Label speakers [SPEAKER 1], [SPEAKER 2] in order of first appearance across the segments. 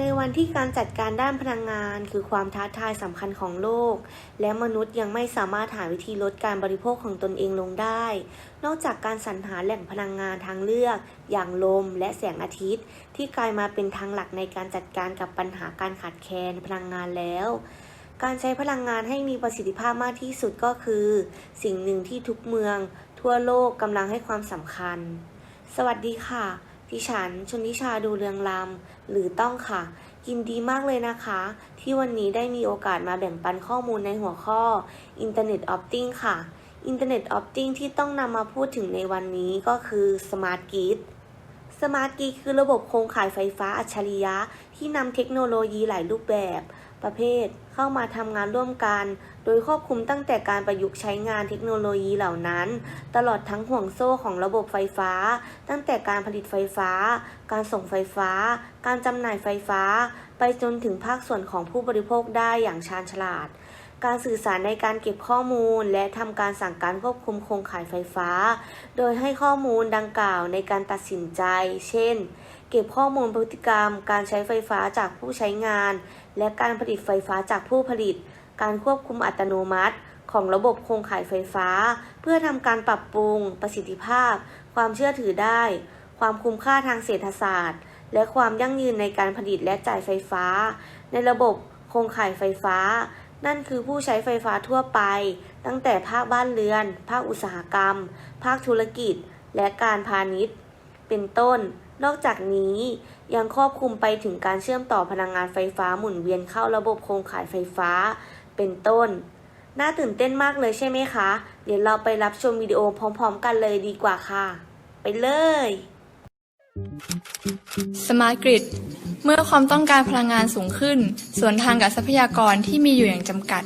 [SPEAKER 1] ในวันที่การจัดการด้านพลังงาน คือความท้าทายสำคัญของโลก และมนุษย์ยังไม่สามารถหาวิธีลดการบริโภคของตนเองลงได้ นอกจากการสรรหาแหล่งพลังงานทางเลือก อย่างลมและแสงอาทิตย์ ที่กลายมาเป็นทางหลักในการจัดการกับปัญหาการขาดแคลนพลังงานแล้วการใช้พลังงานให้มีประสิทธิภาพมากที่สุดก็คือ สิ่งหนึ่งที่ทุกเมือง ทั่วโลกกำลังให้ความสำคัญ สวัสดีค่ะ ดิฉันชนทิชาดูเรืองลำหรือต้องค่ะ ยินดีมากเลยนะคะ ที่วันนี้ได้มีโอกาสมาแบ่งปันข้อมูลในหัวข้อ Internet of Things ค่ะ Internet of Things ที่ต้องนำมาพูดถึงในวันนี้ก็คือ Smart Grid Smart Grid คือระบบโครงข่ายไฟฟ้าอัจฉริยะ ที่นำเทคโนโลยีหลายรูปแบบ ประเภท เข้ามาทำงานร่วมกัน โดยควบคุมตั้งแต่การประยุกต์ใช้งานเทคโนโลยีเหล่านั้น ตลอดทั้งห่วงโซ่ของระบบไฟฟ้า ตั้งแต่การผลิตไฟฟ้า การส่งไฟฟ้า การจำหน่ายไฟฟ้า ไปจนถึงภาคส่วนของผู้บริโภคได้อย่างชาญฉลาด การสื่อสารในการเก็บข้อมูล และทำการสั่งการควบคุมโครงข่ายไฟฟ้า โดยให้ข้อมูลดังกล่าวในการตัดสินใจ เช่น เก็บข้อมูลพฤติกรรม การใช้ไฟฟ้าจากผู้ใช้งาน และการผลิตไฟฟ้าจากผู้ผลิต การควบคุมอัตโนมัติ ของระบบโครงข่ายไฟฟ้า เพื่อทำการปรับปรุง ประสิทธิภาพ ความเชื่อถือได้ ความคุ้มค่าทางเศรษฐศาสตร์ และความยั่งยืนในการผลิตและจ่ายไฟฟ้า ในระบบโครงข่ายไฟฟ้า นั่นคือผู้ใช้ไฟฟ้าทั่วไป ตั้งแต่ภาคบ้านเรือน ภาคอุตสาหกรรม ภาคธุรกิจ และการพาณิชย์ เป็นต้น นอกจากนี้ยังครอบคลุมไปถึงการเชื่อมต่อพลังงานไฟฟ้าหมุนเวียนเข้าระบบโครงข่ายไฟฟ้า เป็นต้น น่าตื่นเต้นมากเลยใช่ไหมคะ เดี๋ยวเราไปรับชมวิดีโอพร้อม ๆ กันเลยดีกว่าค่ะ ไปเลย
[SPEAKER 2] Smart Grid เมื่อความต้องการพลังงานสูงขึ้น ส่วนทางกับทรัพยากรที่มีอยู่อย่างจำกัด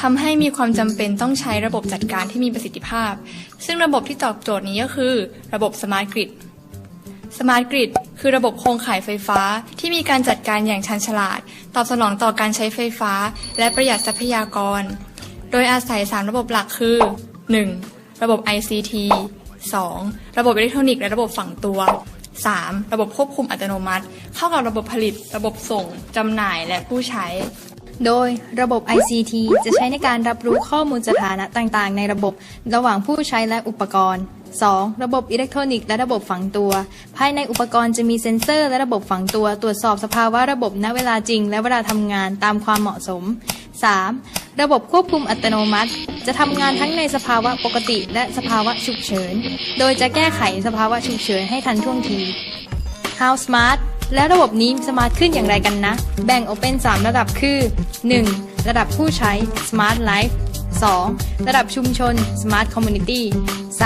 [SPEAKER 2] ทำให้มีความจำเป็นต้องใช้ระบบจัดการที่มีประสิทธิภาพ ซึ่งระบบที่ตอบโจทย์นี้ก็คือ ระบบ Smart Grid Smart Grid คือระบบโครงข่ายไฟฟ้าที่มีการจัดการอย่างชันฉลาด ตอบสนองต่อการใช้ไฟฟ้า และประหยัดทรัพยากร โดยอาศัย 3 ระบบหลักคือ 1. ระบบ ICT 2. ระบบอิเล็กทรอนิกส์และระบบฝังตัว 3. ระบบควบคุมอัตโนมัติ เข้ากับระบบผลิต ระบบส่ง จำหน่ายและผู้ใช้
[SPEAKER 3] โดยระบบ ICT จะใช้ในการรับรู้ข้อมูลสถานะต่างๆ ในระบบระหว่างผู้ใช้และอุปกรณ์ 2. ระบบอิเล็กทรอนิกส์และระบบฝังตัว ภายในอุปกรณ์จะมีเซ็นเซอร์และระบบฝังตัว ตรวจสอบสภาวะระบบณเวลาจริง และเวลาทำงานตามความเหมาะสม 3. ระบบควบคุมอัตโนมัติ จะทำงานทั้งในสภาวะปกติและสภาวะฉุกเฉิน โดยจะแก้ไขสภาวะฉุกเฉินให้ทันท่วงที How Smart และระบบนี้สมาร์ทขึ้นอย่างไรกันนะ แบ่งออกเป็น 3 ระดับคือ 1. ระดับผู้ใช้ Smart Life 2. ระดับชุมชน Smart Community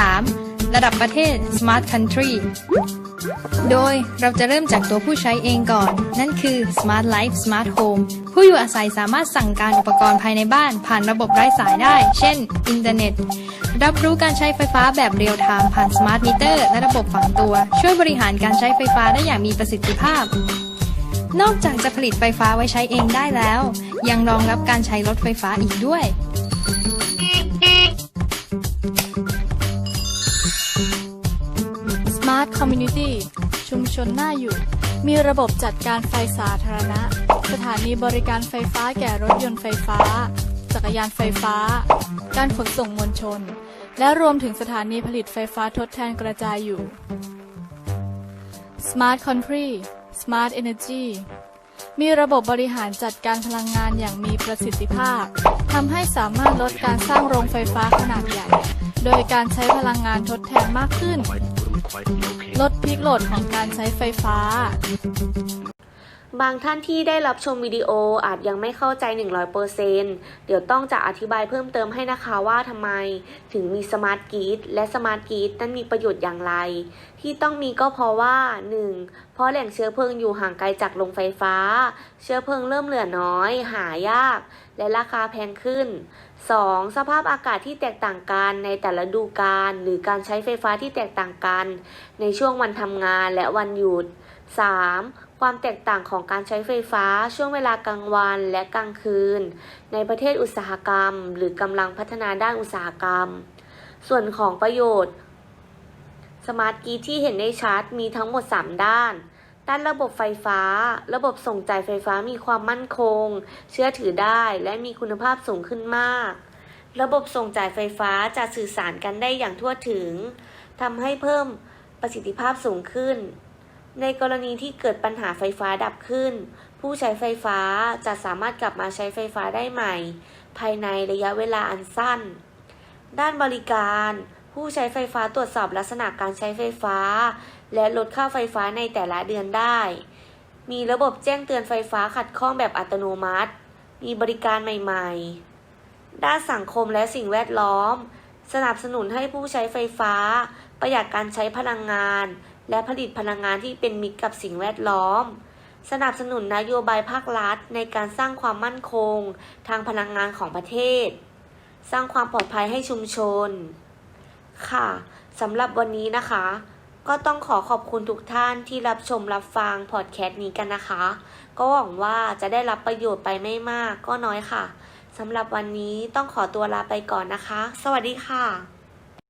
[SPEAKER 3] 3. ระดับประเทศ Smart Country โดยเราจะเริ่มจากตัวผู้ใช้เองก่อน นั่นคือ Smart Life Smart Home ผู้อยู่อาศัยสามารถสั่งการอุปกรณ์ภายในบ้าน ผ่านระบบไร้สายได้ เช่น อินเทอร์เน็ต รับรู้การใช้ไฟฟ้าแบบเรียลไทม์ผ่านสมาร์ทมิเตอร์และระบบฝังตัว ช่วยบริหารการใช้ไฟฟ้าได้อย่างมีประสิทธิภาพ นอกจากจะผลิตไฟฟ้าไว้ใช้เองได้แล้ว ยังรองรับการใช้รถไฟฟ้าอีกด้วย
[SPEAKER 4] Smart Community ชุมชนน่าอยู่ มีระบบจัดการไฟสาธารณะ สถานีบริการไฟฟ้าแก่รถยนต์ไฟฟ้า จักรยานไฟฟ้า การขนส่งมวลชน และรวมถึงสถานีผลิตไฟฟ้าทดแทนกระจายอยู่ Smart Country Smart Energy มีระบบบริหารจัดการพลังงานอย่างมีประสิทธิภาพทำให้สามารถลดการสร้างโรงไฟฟ้าขนาดใหญ่ โดยการใช้พลังงานทดแทนมากขึ้น ลดพิกโหลดของการใช้ไฟฟ้า
[SPEAKER 1] บางท่านที่ได้รับชมวิดีโออาจยังไม่เข้าใจ 100%เดี๋ยวต้องจะอธิบายเพิ่มเติมให้นะคะว่าทำไมถึงมีสมาร์ทกรีดและสมาร์ทกรีดนั้นมีประโยชน์อย่างไร ที่ต้องมีก็เพราะว่า 1. เพราะแหล่งเชื้อเพลิงอยู่ห่างไกลจากโรงไฟฟ้า เชื้อเพลิงเริ่มเหลือน้อย หายาก และราคาแพงขึ้น 2. สภาพอากาศที่แตกต่างกันในแต่ละฤดูกาลหรือการใช้ไฟฟ้าที่แตกต่างกัน ในช่วงวันทำงานและวันหยุด 3. ความแตกต่างของการใช้ไฟฟ้าช่วงเวลากลางวันและกลางคืน ในประเทศอุตสาหกรรม หรือกำลังพัฒนาด้านอุตสาหกรรม ส่วนของประโยชน์สมาร์ทกีที่เห็นได้ชัดมีทั้งหมด 3 ด้าน ด้านระบบไฟฟ้า ระบบส่งจ่ายไฟฟ้ามีความมั่นคง เชื่อถือได้และมีคุณภาพสูงขึ้นมาก ระบบส่งจ่ายไฟฟ้าจะสื่อสารกันได้อย่างทั่วถึงทำให้เพิ่มประสิทธิภาพสูงขึ้น ในกรณีที่เกิดปัญหาไฟฟ้าดับขึ้น ผู้ใช้ไฟฟ้าจะสามารถกลับมาใช้ไฟฟ้าได้ใหม่ ภายในระยะเวลาอันสั้น ด้านบริการ ผู้ใช้ไฟฟ้าตรวจสอบลักษณะการใช้ไฟฟ้า และลดค่าไฟฟ้าในแต่ละเดือนได้ มีระบบแจ้งเตือนไฟฟ้าขัดข้องแบบอัตโนมัติ มีบริการใหม่ ๆ ด้านสังคมและสิ่งแวดล้อม สนับสนุนให้ผู้ใช้ไฟฟ้า ประหยัดการใช้พลังงาน และผลิตพลังงานที่เป็นมิตรกับสิ่งแวดล้อม สนับสนุนนโยบายภาครัฐ ในการสร้างความมั่นคง ทางพลังงานของประเทศ สร้างความปลอดภัยให้ชุมชน ค่ะสำหรับวันนี้นะคะ ก็ต้องขอขอบคุณทุกท่านที่รับชมรับฟังพอดแคสต์นี้กันนะคะ ก็หวังว่าจะได้รับประโยชน์ไปไม่มากก็น้อยค่ะสำหรับวันนี้ต้องขอตัวลาไปก่อนนะคะ สวัสดีค่ะ